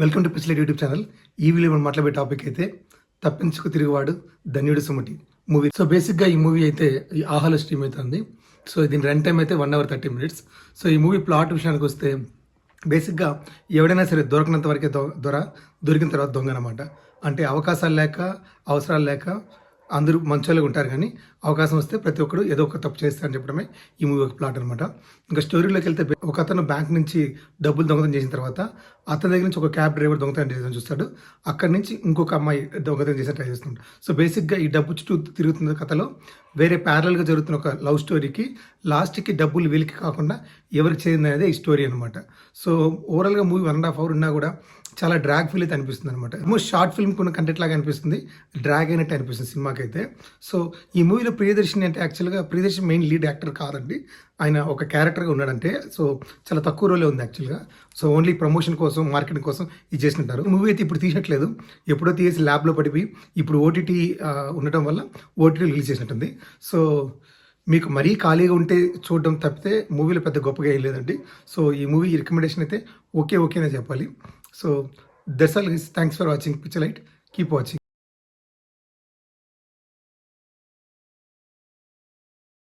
Welcome to పిచ్లెట్ YouTube channel. ఈ video మనం మాట్లాడే టాపిక్ అయితే తప్పించుకు తిరుగువాడు ధన్యుడు సుమటి మూవీ. సో బేసిక్గా ఈ మూవీ అయితే ఈ ఆహాలో స్ట్రీమ్ అవుతుంది. సో దీని రన్ టైం అయితే one hour thirty minutes. So ఈ మూవీ ప్లాట్ విషయానికి వస్తే బేసిక్గా ఎవడైనా సరే దొరకనంత వరకే దొర దొరికిన తర్వాత దొంగ అనమాట అంటే అవకాశాలు లేక అవసరాలు లేక అందరూ మంచోళ్ళగా ఉంటారు కానీ అవకాశం వస్తే ప్రతి ఒక్కరు ఏదో ఒక తప్పు చేస్తారని చెప్పడమే ఈ మూవీ ఒక ప్లాట్ అనమాట ఇంకా స్టోరీలోకి వెళ్తే ఒక అతను బ్యాంక్ నుంచి డబ్బులు దొంగతనం చేసిన తర్వాత అతని దగ్గర నుంచి ఒక క్యాబ్ డ్రైవర్ దొంగతనం చేసిన చూస్తాడు. అక్కడి నుంచి ఇంకొక అమ్మాయి దొంగతనం చేసిన ట్రై చేస్తుంటాడు సో బేసిక్గా ఈ డబ్బు చుట్టూ తిరుగుతున్న కథలో వేరే ప్యారలల్గా జరుగుతున్న ఒక లవ్ స్టోరీకి లాస్ట్కి డబ్బులు వీళ్ళకి కాకుండా ఎవరికి చేరింది అనేది ఈ స్టోరీ అనమాట సో ఓవరాల్గా movie one and half hour ఉన్నా కూడా చాలా డ్రాగ్ ఫీల్ అయితే అనిపిస్తుంది అనమాట మోస్ట్ షార్ట్ ఫిల్మ్ కొన్ని కంటెంట్ లాగా అనిపిస్తుంది. డ్రాగ్ అయినట్టు అనిపిస్తుంది సినిమాకి అయితే సో ఈ మూవీలో ప్రియదర్శిని అంటే యాక్చువల్గా ప్రియదర్శిని మెయిన్ లీడ్ యాక్టర్ కాదండి. ఆయన ఒక క్యారెక్టర్గా ఉన్నాడంటే సో చాలా తక్కువ రోలే ఉంది యాక్చువల్గా సో ఓన్లీ ప్రమోషన్ కోసం మార్కెటింగ్ కోసం ఇది చేసినట్టారు మూవీ అయితే ఇప్పుడు తీయట్లేదు. ఎప్పుడో తీసి ల్యాబ్లో పడిపోయి ఇప్పుడు ఓటీటీ ఉండటం వల్ల ఓటీటీ రిలీజ్ చేసినట్టుంది. సో మీకు మరీ ఖాళీగా ఉంటే చూడడం తప్పితే మూవీలో పెద్ద గొప్పగా ఏం లేదండి. సో ఈ మూవీ రికమెండేషన్ అయితే ఓకే ఓకేనే చెప్పాలి. So that's all guys. Thanks for watching Pixelite. Keep watching.